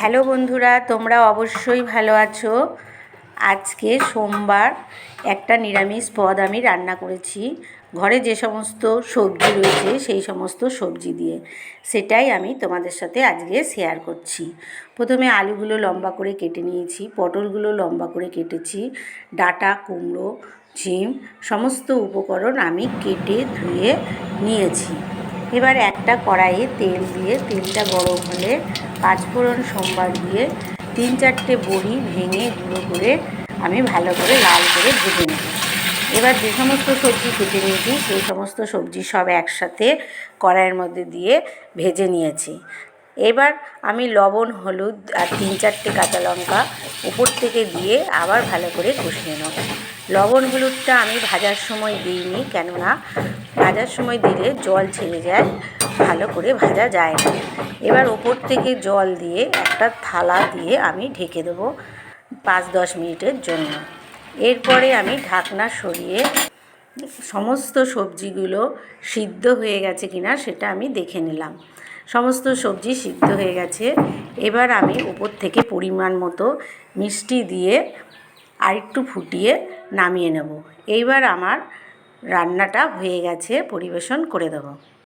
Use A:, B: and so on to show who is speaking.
A: Hello বন্ধুরা, তোমরা অবশ্যই ভালো আছো? আজকে সোমবার একটা নিরামিষ পদ আমি রান্না করেছি। ঘরে যে সমস্ত সবজি রয়েছে, সেই সমস্ত সবজি দিয়ে। সেটাই আমি তোমাদের সাথে আজকে শেয়ার করছি। প্রথমে আলুগুলো লম্বা করে কেটে নিয়েছি, পটলগুলো লম্বা করে কেটেছি, ডাটা, কুমড়ো, ঝিম, সমস্ত উপকরণ আমি কেটে ধুয়ে নিয়েছি। এবার একটা কড়াইয়ে তেল দিয়ে তেলটা গরম হলে পাঁচফোড়ন সোমবার দিয়ে তিন চারটে বড়ি ভেঙে গুঁড়ো করে আমি ভালো করে লাল করে ভেজে নেব। এবার যে সমস্ত সবজি কেটে নিয়েছি, সেই সমস্ত সবজি সব একসাথে কড়াইয়ের মধ্যে দিয়ে ভেজে নিয়েছি। এবার আমি লবণ, হলুদ আর তিন চারটে কাঁচা লঙ্কা উপর থেকে দিয়ে আবার ভালো করে কষিয়ে নেব। লবণ, হলুদটা আমি ভাজার সময় দিইনি, কেননা ভাজার সময় দিলে জল ছেড়ে যায়, ভালো করে ভাজা যায় না। এবার ওপর থেকে জল দিয়ে একটা থালা দিয়ে আমি ঢেকে দেবো পাঁচ দশ মিনিটের জন্য। এরপরে আমি ঢাকনা সরিয়ে সমস্ত সবজিগুলো সিদ্ধ হয়ে গেছে কিনা সেটা আমি দেখে নিলাম। সমস্ত সবজি সিদ্ধ হয়ে গেছে। এবার আমি উপর থেকে পরিমাণ মতো মিষ্টি দিয়ে আরেকটু ফুটিয়ে নামিয়ে নেব। এইবার আমার রান্নাটা হয়ে গেছে পরিবেশন করে দেবো।